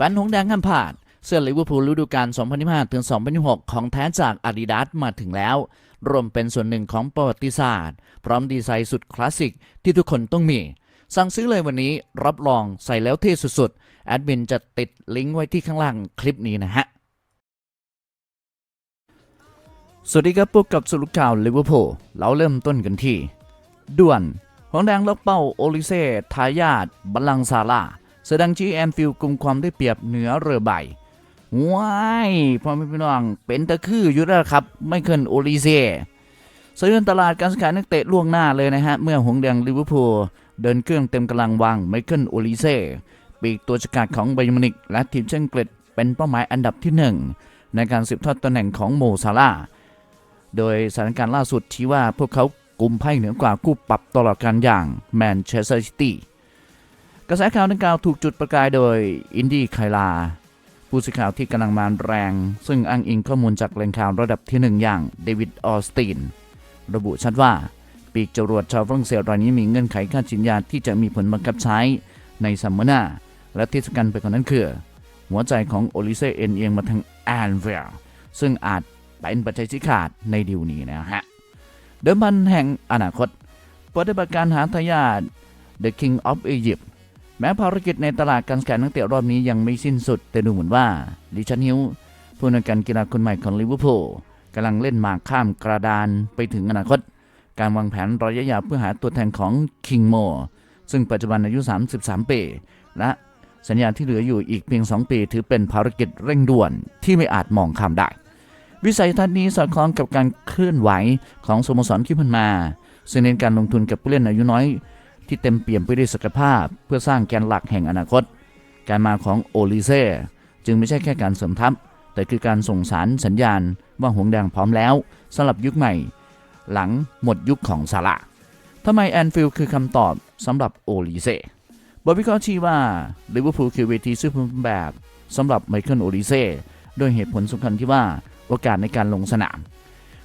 แฟนหงแดงห้ามพลาด เสื้อลิเวอร์พูลฤดูกาล 2025 ถึง 2026 ของแท้จาก Adidas มาถึงแล้ว รวมเป็นส่วนหนึ่งของประวัติศาสตร์ พร้อมดีไซน์สุดคลาสสิกที่ทุกคนต้องมี สั่งซื้อเลยวันนี้รับรองใส่แล้วเท่สุดๆ แอดมินจะติดลิงก์ไว้ที่ข้างล่างคลิปนี้นะฮะสวัสดีครับพวกกับสรุปข่าวลิเวอร์พูลเราเริ่มต้นกันที่ ด่วนหงแดงล็อกเป้าโอลิเซ่ทายาทบัลลังซาลา แสดงชี้แอนฟิลกลุ่มความได้เปรียบเหนือเรือใบว้ายพ่อแม่พี่น้องเป็นตะคืออยู่แล้วครับ ไม่เคินโอลิเซ่สะเทือนตลาดการซื้อขายนักเตะล่วงหน้าเลยนะฮะ เมื่อหงแดงลิเวอร์พูลเดินเครื่องเต็มกำลังวางไมเคิลโอลิเซ่ปีกตัวฉกาจของไบยมนิก และทีมเชงเกรดเป็นเป้าหมายอันดับที่หนึ่งในการสืบทอดตำแหน่งของโมซาลาโดยสถานการณ์ล่าสุดชี้ว่าพวกเขากลุ่มไพ่เหนือกว่าคู่ปรับตลอดการอย่างแมนเชสเตอร์ซิตี้ กระแสข่าวดังกล่าวถูกจุดประกายโดยอินดี้ไคลา ผู้สื่อข่าวที่กำลังมาแรง ซึ่งอ้างอิงข้อมูลจากแหล่งข่าวระดับที่หนึ่งอย่างเดวิดออสตินระบุชัดว่า ปีกจรวดชาวฝรั่งเศสรายนี้มีเงื่อนไขค่าสินยาที่จะมีผลบังคับใช้ในซัมเมอร์หน้าและที่สำคัญไปกว่านั้นคือ หัวใจของโอลิเซเอ็นเอียงมาทางแอนเวลซึ่งอาจเป็นปัจจัยที่ขาดในดีลนี้นะฮะเดิมพันแห่งอนาคตปฏิบัติการหาทายาท The King of Egypt แม้ภารกิจในตลาดการแข่งนักเตะรอบนี้ยังไม่สิ้นสุด แต่ดูเหมือนว่าดิชันฮิวผู้นำการกีฬาคนใหม่ของลิเวอร์พูลกำลังเล่นหมากข้ามกระดานไปถึงอนาคต การวางแผนระยะยาวเพื่อหาตัวแทนของ King Mo ซึ่งปัจจุบันอายุ 33 ปี และสัญญาที่เหลืออยู่อีกเพียง 2 ปี ถือเป็นภารกิจเร่งด่วนที่ไม่อาจมองข้ามได้ วิสัยทัศน์นี้สอดคล้องกับการเคลื่อนไหวของสโมสรที่ผ่านมาซึ่งเน้นการลงทุนกับผู้เล่นอายุน้อย ที่เต็มเปี่ยมไปด้วยศักยภาพ เพื่อสร้างแกนหลักแห่งอนาคต การมาของโอลิเซ่จึงไม่ใช่แค่การเสริมทัพ แต่คือการส่งสารสัญญาณว่าหงแดงพร้อมแล้วสำหรับยุคใหม่ หลังหมดยุคของซาร่าทำไมแอนฟิลด์คือคำตอบสำหรับโอลิเซ่บทวิเคราะห์ชี้ว่าลิเวอร์พูลคือเวทีซึ่งเป็นแบบสำหรับไมเคิลโอลิเซ่ด้วยเหตุผลสำคัญที่ว่าโอกาสในการลงสนาม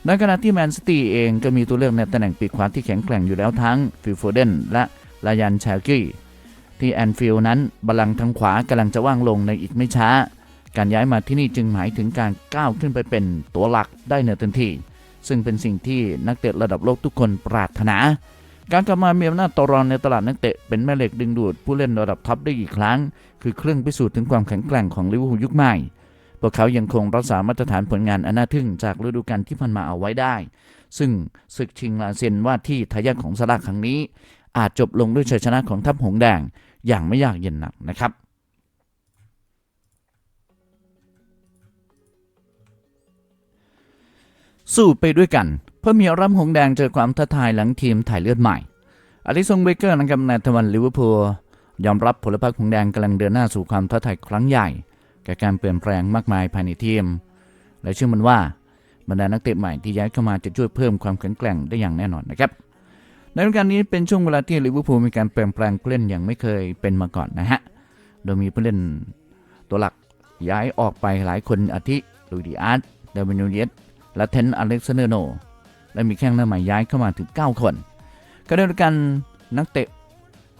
ในขณะที่แมนซิตี้เองก็มีตัวเลือกในตำแหน่งปีกขวาที่แข็งแกร่งอยู่แล้วทั้งฟิลโฟเดนและ ลายันแชากี้ที่แอนฟิลด์นั้นบอลลังก์ทางขวากำลังจะว่างลงในอีกไม่ช้า การย้ายมาที่นี่จึงหมายถึงการก้าวขึ้นไปเป็นตัวหลักได้ในทันทีซึ่งเป็นสิ่งที่นักเตะระดับโลกทุกคนปรารถนา การกลับมามีอำนาจต่อรองในตลาดนักเตะเป็นแม่เหล็กดึงดูดผู้เล่นระดับท็อปได้อีกครั้ง คือเครื่องพิสูจน์ถึงความแข็งแกร่งของลิเวอร์พูลยุคใหม่ พวกเขายังคงรักษามาตรฐานผลงานอันน่าทึ่งจากฤดูกาลที่ผ่านมาเอาไว้ได้ ซึ่งศึกชิงลาเซนว่าที่ทายาทของซาร่าห์ครั้งนี้ อาจจบลงด้วยชัยชนะของทัพหงแดงอย่างไม่ยากเย็นนักนะครับสู้ไปด้วยกัน เพื่อมีรับหงแดงเจอความท้าทายหลังทีมถ่ายเลือดใหม่อลิซงเบเกอร์นะครับในตะวันลิเวอร์พูลยอมรับผลพรรคหงแดงกำลังเดินหน้าสู่ความท้าทายครั้งใหญ่แก่การเปลี่ยนแปลงมากมายภายในทีม และเชื่อมันว่าบรรดานักเตะใหม่ที่ย้ายเข้ามาจะช่วยเพิ่มความแข็งแกร่งได้อย่างแน่นอนนะครับ ในฤดูกาลนี้เป็นช่วงเวลาที่ลิเวอร์พูลมีการเปลี่ยนแปลงผู้เล่นอย่างไม่เคยเป็นมาก่อนนะฮะ โดยมีผู้เล่นตัวหลักย้ายออกไปหลายคนอาทิลุยดิอาร์ตเดวินูเยสและเทนอเล็กซานเดอร์โน และมีแข้งหน้าใหม่ย้ายเข้ามาถึง 9 คนก็ได้กันนักเตะ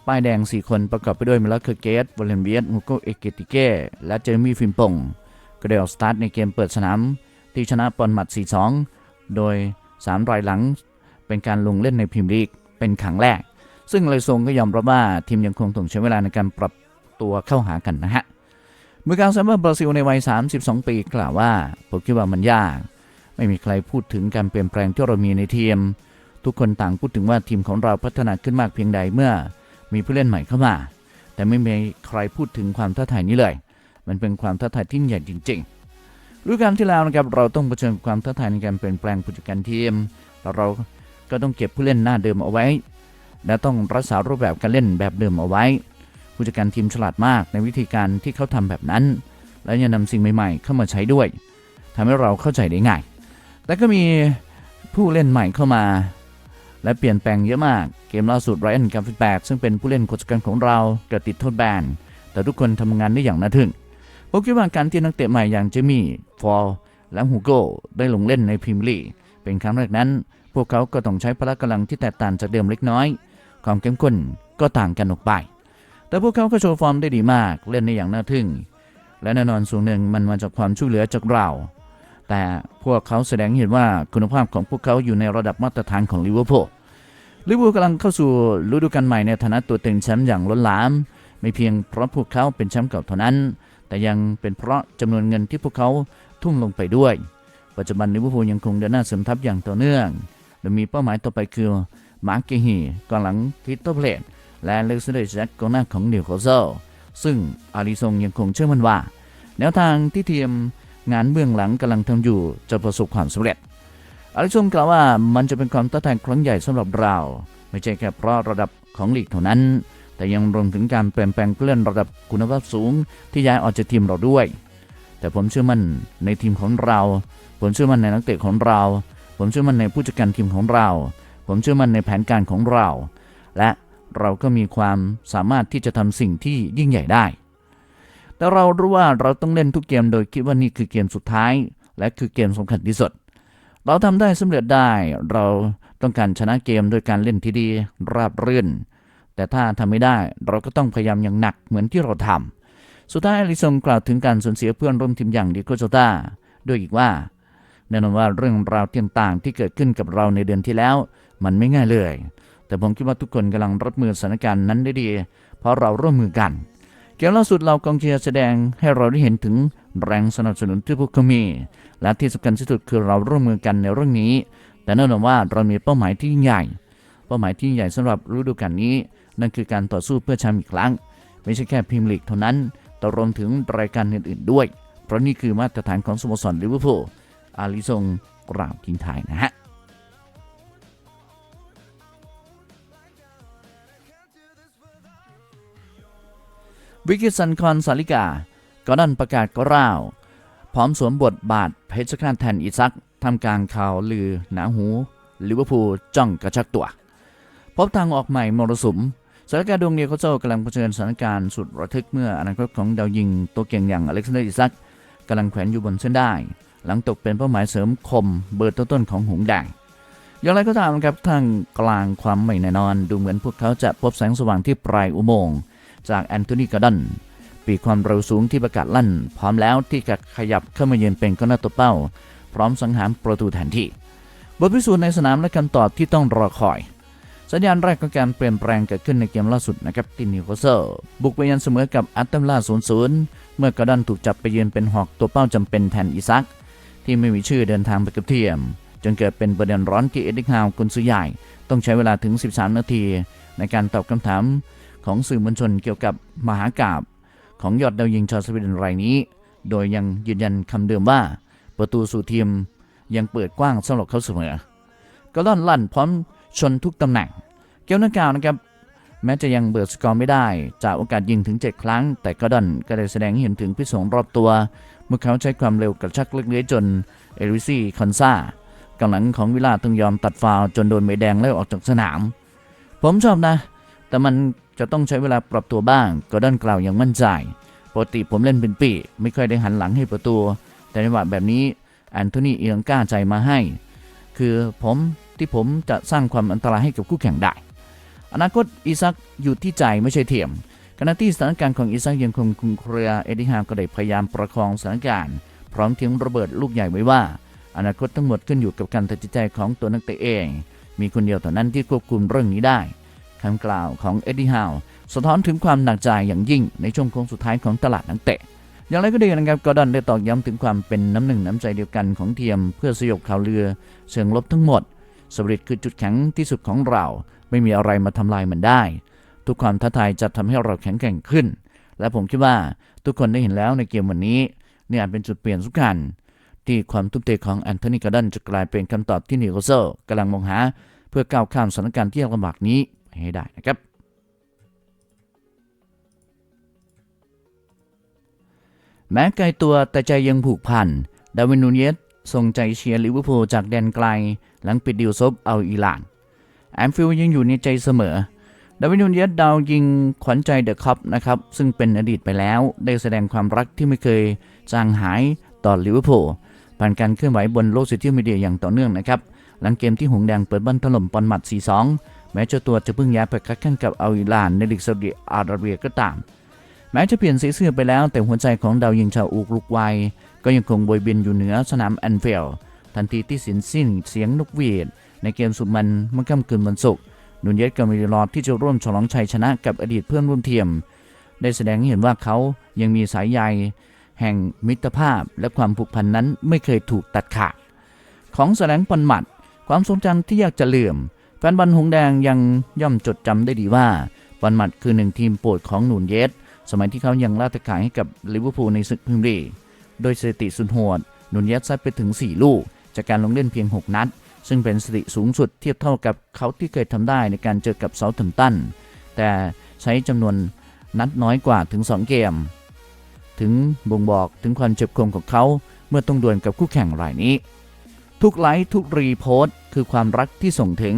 ป้ายแดง 4 คนประกอบไปด้วยมิลาเคอร์เกตวอลเลนเวียสฮูโกเอเกติเก้ และเจอร์มี่ฟิมปง ก็ได้ออกสตาร์ทในเกมเปิดสนาม ที่ชนะปอนมัด 4-2 โดย 3 รายหลังเป็นการลงเล่นในพรีเมียร์ลีก เป็นครั้งแรก ซึ่งเลยทรงก็ยอมรับว่าทีมยังคงต้องใช้เวลาในการปรับตัวเข้าหากันนะฮะมือการซัมเมอร์บราซิลในวัย 32 ปีกล่าวว่าผมคิดว่ามันยาก ไม่มีใครพูดถึงการเปลี่ยนแปลงที่เรามีในทีม ทุกคนต่างพูดถึงว่าทีมของเราพัฒนาขึ้นมากเพียงใดเมื่อ มีผู้เล่นใหม่เข้ามา แต่ไม่มีใครพูดถึงความท้าทายนี้เลย มันเป็นความท้าทายที่ใหญ่จริงๆฤดูกาลที่แล้วนะครับเราต้องเผชิญกับความท้าทายในการเปลี่ยนแปลงผู้จัดการทีม แล้วเรา ก็ต้องเก็บผู้เล่นหน้าเดิมเอาไว้ และต้องรักษารูปแบบการเล่นแบบเดิมเอาไว้ ผู้จัดการทีมฉลาดมากในวิธีการที่เขาทำแบบนั้น และยังนำสิ่งใหม่ๆ เข้ามาใช้ด้วยทำให้เราเข้าใจได้ง่าย แต่ก็มีผู้เล่นใหม่เข้ามา และเปลี่ยนแปลงเยอะมาก เกมล่าสุดไรอันกาฟิแปดซึ่งเป็นผู้เล่นคนสำคัญของเราเกิดติดโทษแบน แต่ทุกคนทำงานได้อย่างน่าทึ่งผมคิดว่าการที่นักเตะใหม่อย่างเจมี่ฟอลและฮูโก้ได้ลงเล่นในพรีเมียร์ลีกเป็นครั้งแรกนั้น พวกเขาก็ต้องใช้พละกำลังที่แตกต่างจากเดิมเล็กน้อย ความเข้มข้นก็ต่างกันออกไป แต่พวกเขาก็โชว์ฟอร์มได้ดีมาก เล่นในอย่างน่าทึ่ง และแน่นอนส่วนหนึ่งมันมาจากความช่วยเหลือจากเรา แต่พวกเขาแสดงให้เห็นว่าคุณภาพของพวกเขาอยู่ในระดับมาตรฐานของลิเวอร์พูล ลิเวอร์พูลกำลังเข้าสู่ฤดูกาลใหม่ในฐานะตัวเต็งแชมป์อย่างล้นหลาม ไม่เพียงเพราะพวกเขาเป็นแชมป์เก่าเท่านั้น แต่ยังเป็นเพราะจำนวนเงินที่พวกเขาทุ่มลงไปด้วยปัจจุบันลิเวอร์พูลยังคงเดินหน้าเสริมทัพอย่างต่อเนื่อง โดยมีเป้าหมายต่อไปคือมาร์กเกฮีกองหลังคิตเตอร์เพลตและเล็กซ์เดย์แจ็คกองหน้าของนิวคาสเซิลซึ่งอาริซงยังคงเชื่อมั่นว่า แนวทางที่ทีมงานเบื้องหลังกำลังทำอยู่จะประสบความสำเร็จ อาริซงกล่าวว่ามันจะเป็นความท้าทายครั้งใหญ่สำหรับเรา ไม่ใช่แค่เพราะระดับของลีกเท่านั้น แต่ยังรวมถึงการเปลี่ยนแปลงผู้เล่นระดับคุณภาพสูง ที่ย้ายออกจากทีมเราด้วย แต่ผมเชื่อมั่นในทีมของเรา ผมเชื่อมั่นในนักเตะของเรา ผมเชื่อมั่นในผู้จัดการทีมของเรา ผมเชื่อมั่นในแผนการของเรา และเราก็มีความสามารถที่จะทำสิ่งที่ยิ่งใหญ่ได้ แต่เรารู้ว่าเราต้องเล่นทุกเกมโดยคิดว่านี่คือเกมสุดท้าย และคือเกมสำคัญที่สุด เราทำได้สำเร็จได้ เราต้องการชนะเกมโดยการเล่นที่ดีราบรื่น แต่ถ้าทำไม่ได้เราก็ต้องพยายามอย่างหนักเหมือนที่เราทำสุดท้ายอลิซงกล่าวถึงการสูญเสียเพื่อนร่วมทีมอย่างดิโกโจตาด้วยอีกว่า แน่นอนว่าเรื่องราวต่างๆที่เกิดขึ้นกับเราในเดือนที่แล้ว มันไม่ง่ายเลย แต่ผมคิดว่าทุกคนกำลังรับมือสถานการณ์นั้นได้ดี เพราะเราร่วมมือกัน เกมล่าสุดเรากองเชียร์แสดงให้เราได้เห็นถึงแรงสนับสนุนที่พวกเขามี และที่สำคัญที่สุดคือเราร่วมมือกันในเรื่องนี้ แต่แน่นอนว่าเรามีเป้าหมายที่ยิ่งใหญ่ เป้าหมายที่ยิ่งใหญ่สำหรับฤดูกาลนี้ นั่นคือการต่อสู้เพื่อแชมป์อีกครั้ง ไม่ใช่แค่พรีเมียร์ลีกเท่านั้น แต่รวมถึงรายการอื่นๆด้วย เพราะนี่คือมาตรฐานของสโมสรลิเวอร์พูล อาลิซงกล่าวทิ้งท้ายนะฮะวิกิสันคอนสาลิกา ก็ดันประกาศกร่าว พร้อมสวมบทบาทเพชรฆาตแทนอิซักทำกลางข่าวลือหนาหูลิเวอร์พูลจ้องกระชักตัว พบทางออกใหม่มรสุมสถานการณ์ดวงเดียวเขาเจ้ากำลังเผชิญสถานการณ์สุดระทึกเมื่ออนาคตของดาวยิงตัวเก่งอย่างอเล็กซานเดอร์อิซักกำลังแขวนอยู่บนเส้นได้ หลังตกเป็นเป้าหมายเสริมคมเบอร์ต้นๆของหงส์แดงอย่างไรก็ตามครับทางกลางความไม่แน่นอน ดูเหมือนพวกเขาจะพบแสงสว่างที่ปลายอุโมงค์จากแอนโทนีกอร์ดอนปีความเร็วสูงที่ประกาศลั่น พร้อมแล้วที่จะขยับเข้ามาเยือนเป็นก็น่าตัวเป้า พร้อมสังหารประตูแทนที่บทพิสูจน์ในสนามและคำตอบที่ต้องรอคอย สัญญาณแรกของการเปลี่ยนแปลงเกิดขึ้นในเกมล่าสุดนะครับที่นิวคาสเซิลบุกไปยันเสมอกับอัตเตมล่า 0-0 เมื่อกอร์ดอนถูกจับไปเยือนเป็นหอกตัวเป้าจำเป็นแทนอิซัก ที่ไม่มีชื่อเดินทางไปกับเทียม จนเกิดเป็นประเด็นร้อนที่เอ็ดดิงฮาวกุนซือใหญ่ ต้องใช้เวลาถึง 13 นาที ในการตอบคำถามของสื่อมวลชนเกี่ยวกับมหากาบของยอดดาวยิงชาวสวีเดนรายนี้ โดยยังยืนยันคำเดิมว่า ประตูสู่ทีมยังเปิดกว้างสำหรับเขาเสมอ ก็ล่อนลั่นพร้อมชนทุกตำแหน่ง เกมนักกาวนะครับแม้จะยังเบิดสกอร์ไม่ได้ จากโอกาสยิงถึง 7 ครั้ง แต่ก็ดอนก็ได้แสดงให้เห็นถึงพิษสงรอบตัว มื่อเขาใช้ความเร็วกระชักเล็กน้อยจนเอริซี่คอนซากำลังของวิลาต้องยอมตัดฟาวจนโดนใบแดงไล่ออกจากสนาม ผมชอบนะ แต่มันจะต้องใช้เวลาปรับตัวบ้างก็ด้านกล่าวอย่างมั่นใจปกติผมเล่นเป็นปีไม่ค่อยได้หันหลังให้ประตู แต่ในว่าแบบนี้แอนโทนีเอียงกล้าใจมาให้ คือผมที่ผมจะสร้างความอันตรายให้กับคู่แข่งได้ อนาคตอิซักอยู่ที่ใจไม่ใช่เทียม ขณะที่สถานการณ์ของอิซักยังคงคุมเครือเอดิฮามก็ได้พยายามประคองสถานการณ์ พร้อมทิ้งระเบิดลูกใหญ่ไว้ว่า อนาคตทั้งหมดขึ้นอยู่กับการตัดสินใจของตัวนักเตะเอง มีคนเดียวเท่านั้นที่ควบคุมเรื่องนี้ได้คำกล่าวของเอ็ดดี้ฮาวสะท้อนถึงความหนักใจอย่างยิ่งในช่วงโค้งสุดท้ายของตลาดนักเตะ อย่างไรก็ดีนะครับกอดอนได้ตอกย้ำถึงความเป็นน้ำหนึ่งน้ำใจเดียวกันของทีมเพื่อสยบข่าวเรือเชิงลบทั้งหมดสบริตคือจุดแข็งที่สุดของเรา ไม่มีอะไรมาทำลายมันได้ ทุกความท้าทายจะทำให้เราแข็งแกร่งขึ้น และผมคิดว่าทุกคนได้เห็นแล้วในเกมวันนี้นี่อาจเป็นจุดเปลี่ยนสำคัญที่ความทุ่มเทของแอนโทนีกอร์ดนจะกลายเป็นคำตอบที่นิวคาสเซลกำลังมองหา เพื่อก้าวข้ามสถานการณ์ที่ยากลำบากนี้ให้ได้นะครับ แม้ไกลตัวแต่ใจยังผูกพัน ดาวินนูเยสส่งใจเชียร์ลิเวอร์พูลจากแดนไกล หลังปิดดิวซบเอาอิหร่านแอมฟิลยังอยู่ในใจเสมอ ดาวินนูเยสดาวยิงขวัญใจเดอะคัพนะครับ ซึ่งเป็นอดีตไปแล้ว ได้แสดงความรักที่ไม่เคยจางหายต่อลิเวอร์พูลผ่านการเคลื่อนไหวบนโลกโซเชียลมีเดียอย่างต่อเนื่องนะครับ หลังเกมที่หงแดงเปิดบ้านถล่มปอนมัด 4-2 แม้เจ้าตัวจะเพิ่งย้ายไปคัดขั้นกับอาอิหร่านในลีกซาอุดิอาระเบียก็ตาม แม้จะเปลี่ยนสีเสื้อไปแล้วแต่หัวใจของดาวยิงชาวอุกรุกวัย ก็ยังคงบวยบินอยู่เหนือสนามแอนฟิลด์ทันทีที่สิ้นสิ้นเสียงนกหวีดในเกมสุดมันเมื่อค่ำคืนวันศุกร์ นุนเยสก็มีรอดที่จะร่วมฉลองชัยชนะกับอดีตเพื่อนร่วมทีม ได้แสดงให้เห็นว่าเขายังมีสายใยแห่งมิตรภาพและความผูกพันนั้นไม่เคยถูกตัดขาด ของแสดงปันหมัด ความทรงจำที่ยากจะลืม แฟนบอลหงแดงยังย่อมจดจำได้ดีว่าปันหมัดคือหนึ่งทีมโปรดของหนุนเยสสมัยที่เขายังลาตะขายให้กับลิเวอร์พูลในศึกพรีเมียร์ลีกโดยสถิติสุดโหดหนุนเยสซัดไปถึง 4 ลูก จากการลงเล่นเพียง 6 นัด ซึ่งเป็นสถิติสูงสุดเทียบเท่ากับเขาที่เคยทำได้ในการเจอกับเซาท์แฮมป์ตัน แต่ใช้จำนวนนัดน้อยกว่าถึง 2 เกม ถึงบ่งบอกถึงความเจ็บคมของเขาเมื่อต้องดวลกับคู่แข่งรายนี้ ทุกไลค์ทุกรีโพสต์คือความรักที่ส่งถึง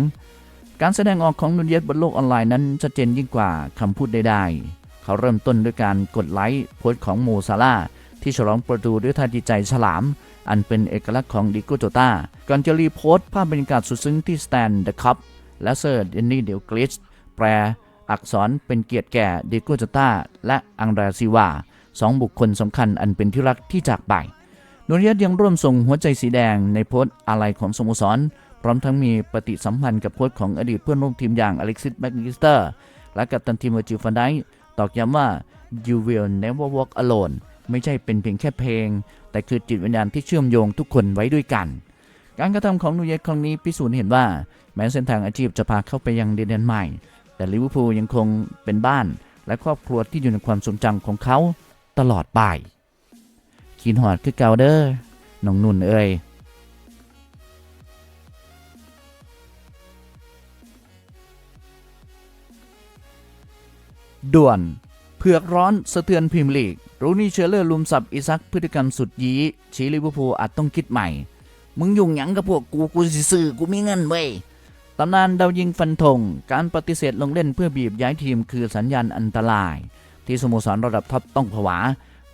การแสดงออกของนุนเยสบนโลกออนไลน์นั้นชัดเจนยิ่งกว่าคำพูดใดๆเขาเริ่มต้นด้วยการกดไลค์โพสต์ของโมซาลาที่ฉลองประตูด้วยท่าทีใจฉลาม อันเป็นเอกลักษณ์ของดิโกโจตาก่อนจะรีโพสต์ภาพบรรยากาศสุดซึ้งที่สแตนเดอะคัพและเซอร์เดนนี่เดลกลิชแปลอักษรเป็นเกียรติแก่ดิโกโจตาและอังราซิวาสองบุคคลสำคัญอันเป็นที่รักที่จากไปนุนเยสยังร่วมส่งหัวใจสีแดงในโพสต์อะไรของสโมสร พร้อมทั้งมีปฏิสัมพันธ์กับโค้ชของอดีตเพื่อนร่วมทีมอย่างอเล็กซิสแมกนิสเตอร์และกัปตันทีมเวอร์จิฟันไดตอกย้ำว่า you will never walk alone ไม่ใช่เป็นเพียงแค่เพลง แต่คือจิตวิญญาณที่เชื่อมโยงทุกคนไว้ด้วยกัน การกระทำของนูเยสครั้งนี้พิสูจน์เห็นว่าแม้เส้นทางอาชีพจะพาเข้าไปยังดินแดนใหม่ แต่ลิเวอร์พูลยังคงเป็นบ้านและครอบครัวที่อยู่ในความทรงจำของเขาตลอดไปขีนหอดคือเกาเดอร์น้องนุ่นเอ้ยด่วน เผือกร้อนสะเทือนพรีเมียร์ลีก รูนี่เชลเลอร์ลุมสับอิซักพฤติกรรมสุดยี้ชี้ลิเวอร์พูลอาจต้องคิดใหม่ มึงยุ่งหยังกับพวกกูกูสิซื้อกูมีเงินเว้ยตำนานดาวยิงฟันธงการปฏิเสธลงเล่นเพื่อบีบย้ายทีมคือสัญญาณอันตราย ที่สโมสรระดับท็อปต้องผวา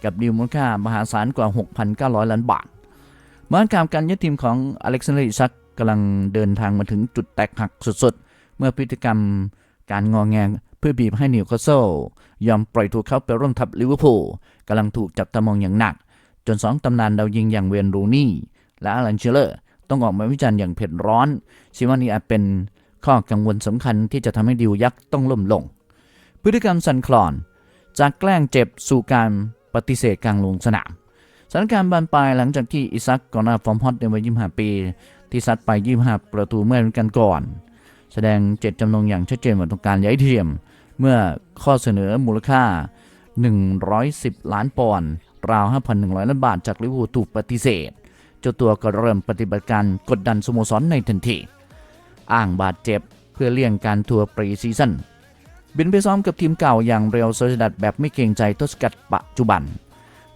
กับดีลมูลค่ามหาศาลกว่า 6,900 ล้านบาทเมื่อการการย้ายทีมของอเล็กซานเดอร์อิซักกำลังเดินทางมาถึงจุดแตกหักสุดๆ เมื่อพฤติกรรมการงอแง เพื่อบีบให้นิวคาสเซิลยอมปล่อยตัวเขาไปร่วมทัพลิเวอร์พูลกำลังถูกจับตามองอย่างหนัก จนสองตำนานดาวยิงอย่างเวนรูนี่ และอลันเชลเลอร์ต้องออกมาวิจารณ์อย่างเผ็ดร้อนชิว่านี่อาจเป็นข้อกังวลสำคัญที่จะทำให้ดิวยักษ์ต้องล่มลง พฤติกรรมสันคลอน จากแกล้งเจ็บสู่การปฏิเสธกลางลงสนามสถานการณ์บานปลายหลังจากที่อิซักกอนาฟอร์มฮอตในวัย25 ปี ที่ซัดไป 25 ประตูเมื่อวันกันก่อน แสดงเจตจำนงอย่างชัดเจนว่าต้องการย้ายทีม เมื่อข้อเสนอมูลค่า 110 ล้านปอนด์ราว 5,100 ล้านบาทจากลิเวอร์พูลถูกปฏิเสธ เจ้าตัวก็เริ่มปฏิบัติการกดดันสโมสรในทันที อ้างบาดเจ็บเพื่อเลี่ยงการทัวร์ปรีซีซั่นบินไปซ้อมกับทีมเก่าอย่างเรียวโซซิดัดแบบไม่เกรงใจทศกัณฐ์ปัจจุบัน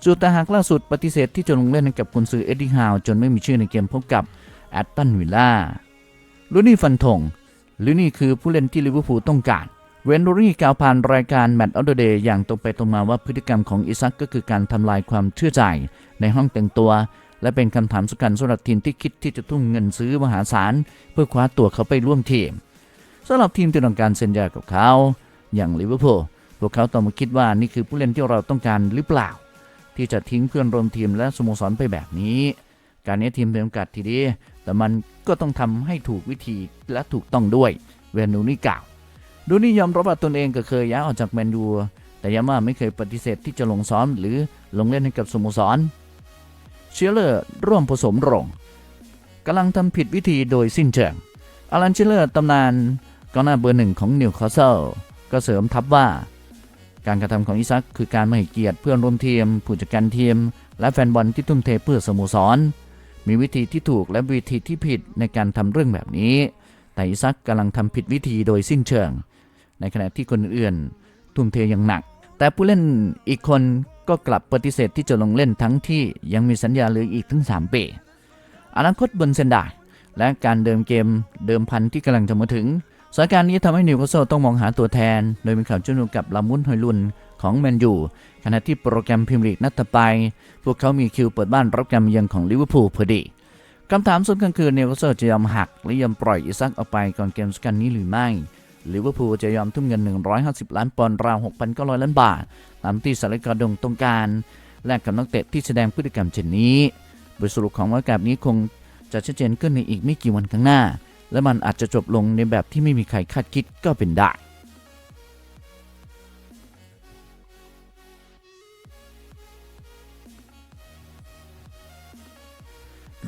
สุดแต่หากล่าสุดปฏิเสธที่จะลงเล่นกับกุนซือเอ็ดดี้ฮาวจนไม่มีชื่อในเกมพบกับแอตตันวิลล่าลูนี่ฟันธงลูนี่คือผู้เล่นที่ลิเวอร์พูลต้องการ เวนโดรี่กล่าวผ่านรายการแมตต์ออเดเดย์อย่างตรงไปตรงมาว่าพฤติกรรมของอิซักก็คือการทำลายความเชื่อใจ ในห้องแต่งตัว และเป็นคำถามสำคัญสำหรับทีมที่คิดที่จะทุ่มเงินซื้อมหาศาล เพื่อคว้าตัวเขาไปร่วมทีมสำหรับทีมที่ต้องการเซ็นยากับเขา อย่างลิเวอร์พูลพวกเขาต้องมาคิดว่านี่คือผู้เล่นที่เราต้องการหรือเปล่า ที่จะทิ้งเพื่อนร่วมทีมและสโมสรไปแบบนี้ การนี้ทีมเป็นโอกาสที่ดีแต่มันก็ต้องทำให้ถูกวิธีและถูกต้องด้วยเวนูนี่กล่าว ดูนี่ยอมรับว่าตนเองก็เคยย้ายออกจากแมนยูแต่ย้ำว่าไม่เคยปฏิเสธที่จะลงซ้อมหรือลงเล่นให้กับสโมสร เชียเลอร์ร่วมผสมรงกำลังทำผิดวิธีโดยสิ้นเชิงอลันเชลเลอร์ตำนานกองหน้าเบอร์หนึ่งของนิวคาสเซิลก็เสริมทับว่า การกระทำของอิซักคือการไม่ให้เกียรติเพื่อนร่วมทีม ผู้จัดการทีม และแฟนบอลที่ทุ่มเทเพื่อสโมสร มีวิธีที่ถูกและวิธีที่ผิดในการทำเรื่องแบบนี้ แต่อิซักกำลังทำผิดวิธีโดยสิ้นเชิง ในขณะที่คนอื่นทุ่มเทอย่างหนัก แต่ผู้เล่นอีกคนก็กลับปฏิเสธที่จะลงเล่นทั้งที่ยังมีสัญญาเหลืออีกถึง 3 ปี อนาคตบนเส้นได้และการเดิมเกมเดิมพันที่กำลังจะมาถึงสถานการณ์นี้ทำให้นิวคาสเซิลต้องมองหาตัวแทน โดยมีข่าวเชื่อมโยงกับลามุนฮอยลุนของแมนยูขณะที่โปรแกรมพรีเมียร์ลีกนัดต่อไป พวกเขามีคิวเปิดบ้านรับการมเยือนของลิเวอร์พูลพอดี คำถามสำคัญคือนิวคาเซิลจะยอมหักและยอมปล่อยอิซักออกไปก่อนเกมสำคัญนี้หรือไม่ลิเวอร์พูลจะยอมทุ่มเงิน 150 ล้านปอนด์ราว 6,900 ล้านบาท ตามที่สารกระดงต้องการ แลกกับนักเตะที่แสดงพฤติกรรมเช่นนี้บทสรุปของวากาบนี้คงจะชัดเจนขึ้นในอีกไม่กี่วันข้างหน้า และมันอาจจะจบลงในแบบที่ไม่มีใครคาดคิดก็เป็นได้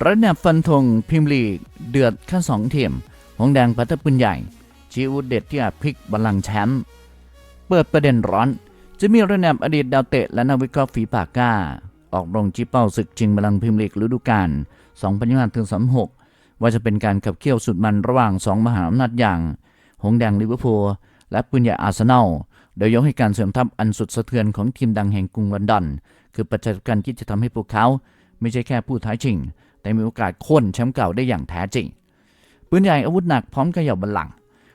ระดับฟันธงพรีเมียร์ลีก เดือดขั้นสองทีมหงแดงพัทปืนใหญ่ชีวุฒเด็ดที่อาจพลิกบัลลังแชมป์เปิดประเด็นร้อน จะมีระดับอดีตดาวเตะและนักวิเคราะห์ฝีปากกล้า ออกลงชี้เป้าศึกชิงบัลลังก์พรีเมียร์ลีกฤดูกาล2 0 2 5 3 6 ว่าจะเป็นการขับเคี่ยวสุดมันระหว่างสองมหาอำนาจอย่าง หงแดงลิเวอร์พูลและปืนใหญ่อาร์เซนอลโดยยกให้การเสริมทัพอันสุดสะเทือนของทีมดังแห่งกรุงลอนดอน คือปัจจัยสำคัญที่จะทำให้พวกเขา ไม่ใช่แค่ผู้ท้าชิง แต่มีโอกาสโค่นแชมป์เก่าได้อย่างแท้จริง ปืนใหญ่อาวุธหนักพร้อมกระหย่าบัลลังก์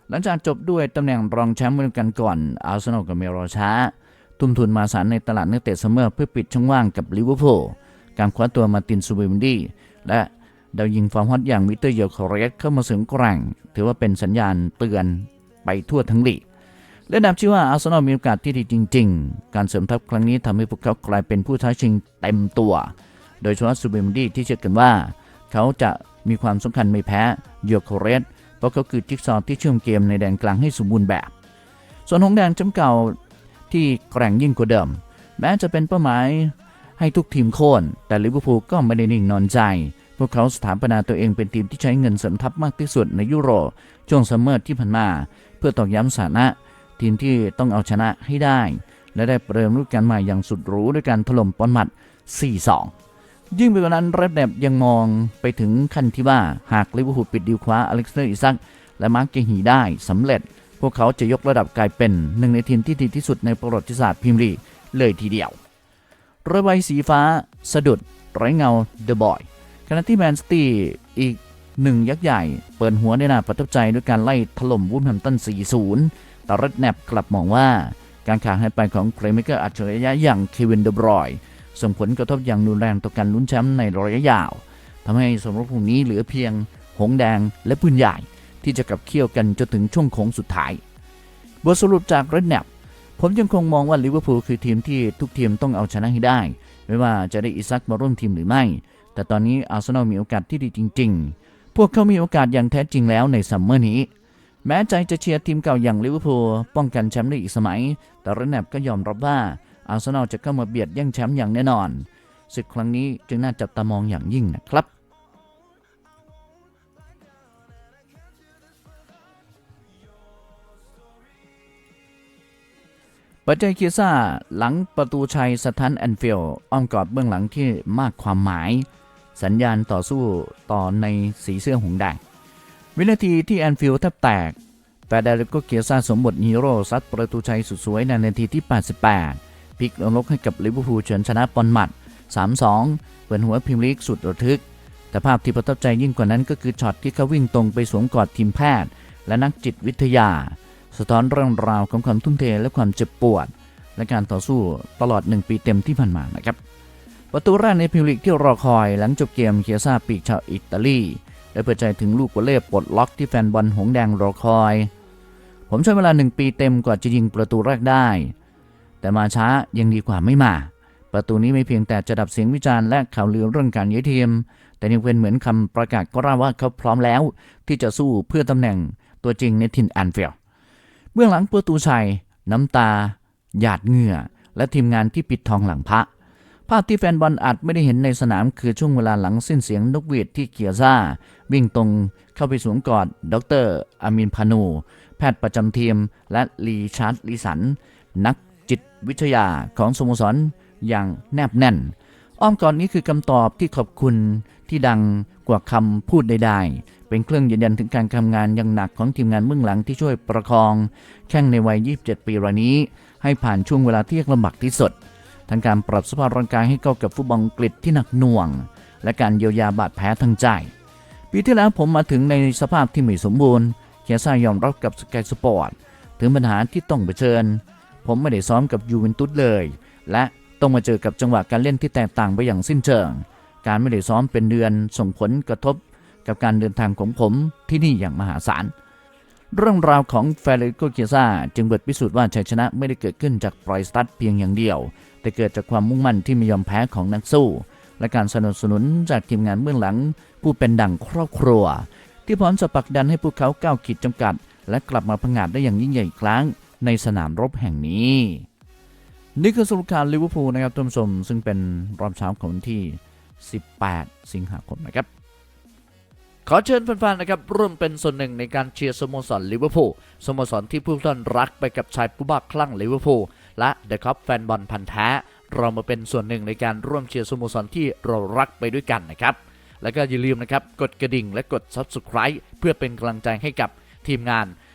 หลังจากจบด้วยตำแหน่งรองแชมป์ฤดูกาลก่อนอาร์เซนอลกับเมรอช้า ทุ่มทุนมาสารในตลาดนักเตะซัมเมอร์เพื่อปิดช่องว่างกับลิเวอร์พูลการคว้าตัวมาตินซูเบมดี้และดาวยิงฟอร์มฮอตอย่างวิเตอร์เยลคอเรสเข้ามาเสริมกร่งถือว่าเป็นสัญญาณเตือนไปทั่วทั้งลีกและนับชื่อว่าอาร์เซนอลมีโอกาสที่ดีจริง ๆ การเสริมทัพครั้งนี้ทำให้พวกเขากลายเป็นผู้ท้าชิงเต็มตัว โดยเฉพาะซูเบมดี้ที่เชื่อกันว่า เขาจะมีความสำคัญไม่แพ้เยลคอเรสเพราะเขาคือจิ๊กซอว์ที่เชื่อมเกมในแดนกลางให้สมบูรณ์แบบ ส่วนหงแดงจำเก่าที่แกร่งยิ่งกว่าเดิม แม้จะเป็นเป้าหมายให้ทุกทีมโค่นแต่ลิเวอร์พูลก็ไม่ได้นิ่งนอนใจ พวกเขาสถาปนาตัวเองเป็นทีมที่ใช้เงินเสริมทัพมากที่สุดในยุโรปช่วงซัมเมอร์ที่ผ่านมา เพื่อตอกย้ำสถานะทีมที่ต้องเอาชนะให้ได้ และได้เริ่มฤดูกาลใหม่อย่างสุดหรูด้วยการถล่มปอนมัด 4-2 ยิ่งไปกว่านั้นเรดแนบยังมองไปถึงขั้นที่ว่า หากลิเวอร์พูลปิดดีลคว้าอเล็กซานเดอร์อิซักและมาร์กเกฮีได้สำเร็จ พวกเขาจะยกระดับกลายเป็นหนึ่งในทีมที่ดีที่สุดในประวัติศาสตร์พรีเมียร์ลีกเลยทีเดียวเรือใบสีฟ้า สะดุดไร้เงาเดอะบอยขณะที่แมนซิตี้อีกหนึ่งยักษ์ใหญ่ เปิดหัวในหน้าประทับใจด้วยการไล่ถล่มวูฟแฮมตัน 4-0 แต่เรดแนบกลับมองว่าการขาดหายไปของเพลย์เมเกอร์อัจฉริยะอย่างเควินเดบรอย ส่งผลกระทบอย่างรุนแรงต่อการลุ้นแชมป์ในระยะยาวทำให้สมรภูมินี้เหลือเพียง หงแดงและปืนใหญ่ ที่จะกลับเคี่ยวกันจนถึงช่วงโค้งสุดท้าย บทสรุปจากเรดแนบผมยังคงมองว่าลิเวอร์พูลคือทีมที่ทุกทีมต้องเอาชนะให้ได้ ไม่ว่าจะได้อิซักมาร่วมทีมหรือไม่ แต่ตอนนี้อาร์เซนอลมีโอกาสที่ดีจริง ๆ พวกเขามีโอกาสอย่างแท้จริงแล้วในซัมเมอร์นี้ แม้ใจจะเชียร์ทีมเก่าอย่างลิเวอร์พูลป้องกันแชมป์ได้อีกสมัย แต่รดแนบก็ยอมรับว่า อาร์เซนอลจะเข้ามาเบียดแย่งแชมป์อย่างแน่นอนศึกครั้งนี้จึงน่าจับตามองอย่างยิ่งนะครับปัจจัยเคียซ่าหลังประตูชัยสถานแอนฟิลด์อ้อมกอดเบื้องหลังที่มากความหมาย สัญญาณต่อสู้ต่อในสีเสื้อหงแดงวินาทีที่แอนฟิลด์แทบแตกแฟเดริโกเคียซ่าสมบทฮีโร่ซัดประตูชัยสุดสวยในนาทีที่ 88 พลิกลงให้กับลิเวอร์พูลเฉินชนะปอนมัด 3-2 เปิดหัวพรีเมียร์ลีกสุดระทึก แต่ภาพที่ประทับใจยิ่งกว่านั้นก็คือช็อตที่เขาวิ่งตรงไปสวมกอดทีมแพทย์ และนักจิตวิทยา สะท้อนเรื่องราวของความทุ่มเทและความเจ็บปวด และการต่อสู้ตลอด 1 ปีเต็มที่ผ่านมานะครับประตูแรกในพรีเมียร์ลีกที่รอคอยหลังจบเกมเคียซาปีกชาวอิตาลีได้เปิดใจถึงลูกวอลเล่ปลดล็อกที่แฟนบอลหงแดงรอคอย ผมใช้เวลา1ปีเต็มกว่าจะยิงประตูแรกได้ แต่มาช้ายังดีกว่าไม่มา ประตูนี้ไม่เพียงแต่จะดับเสียงวิจารณ์และข่าวลือเรื่องการย้ายทีมแต่ยังเป็นเหมือนคำประกาศก็ร่าว่าเขาพร้อมแล้ว ที่จะสู้เพื่อตำแหน่งตัวจริงในทินแอนเฟลเบื้องหลังประตูชัย น้ำตา หยาดเหงื่อ และทีมงานที่ปิดทองหลังพระ ภาพที่แฟนบอลอาจไม่ได้เห็นในสนามคือช่วงเวลาหลังสิ้นเสียงนกหวีดที่เกียซ่า วิ่งตรงเข้าไปสวมกอด ดรอามินพานู แพทย์ประจำทีม และลีชาร์ดลีสัน นัก จิตวิทยาของสโมสรอย่างแนบแน่น อ้อมกอดนี้คือคำตอบที่ขอบคุณที่ดังกว่าคำพูดใดๆ เป็นเครื่องยืนยันถึงการทำงานอย่างหนักของทีมงานเบื้องหลังที่ช่วยประคอง แข่งในวัย 27 ปีรายนี้ ให้ผ่านช่วงเวลาที่ยากลำบากที่สุด ทั้งการปรับสภาพร่างกายให้เข้ากับฟุตบอลอังกฤษที่หนักหน่วง และการเยียวยาบาดแผลทางใจ ปีที่แล้วผมมาถึงในสภาพที่ไม่สมบูรณ์เคียซ่ายอมรับกับสกายสปอร์ตถึงปัญหาที่ต้องเผชิญ ผมไม่ได้ซ้อมกับยูเวนตุสเลย และต้องมาเจอกับจังหวะการเล่นที่แตกต่างไปอย่างสิ้นเชิง การไม่ได้ซ้อมเป็นเดือนส่งผลกระทบกับการเดินทางของผมที่นี่อย่างมหาศาล เรื่องราวของเฟเดริโกเกียซาจึงบทพิสูจน์ว่าชัยชนะไม่ได้เกิดขึ้นจากปรอยสตัดเพียงอย่างเดียว แต่เกิดจากความมุ่งมั่นที่ไม่ยอมแพ้ของนักสู้ และการสนับสนุนจากทีมงานเบื้องหลัง ผู้เป็นดั่งครอบครัว ที่พร้อมจะปักดันให้พวกเขาก้าวขีดจำกัด และกลับมาพังงาดได้อย่างยิ่งใหญ่อีกครั้ง ในสนามรบแห่งนี้ นี่คือสรุปข่าวลิเวอร์พูลนะครับท่านผู้ชมซึ่งเป็นรอบเช้าของวันที่ 18 สิงหาคมนะครับ ขอเชิญแฟนๆนะครับร่วมเป็นส่วนหนึ่งในการเชียร์สโมสรลิเวอร์พูลสโมสรที่ผู้ท่านรักไปกับชายผู้บ้าคลั่งลิเวอร์พูลและเดอะคัพแฟนบอลพันธ์แท้เรามาเป็นส่วนหนึ่งในการร่วมเชียร์สโมสรที่เรารักไปด้วยกันนะครับแล้วก็อย่าลืมนะครับ กดกระดิ่งและกด Subscribe เพื่อเป็นกำลังใจให้กับทีมงาน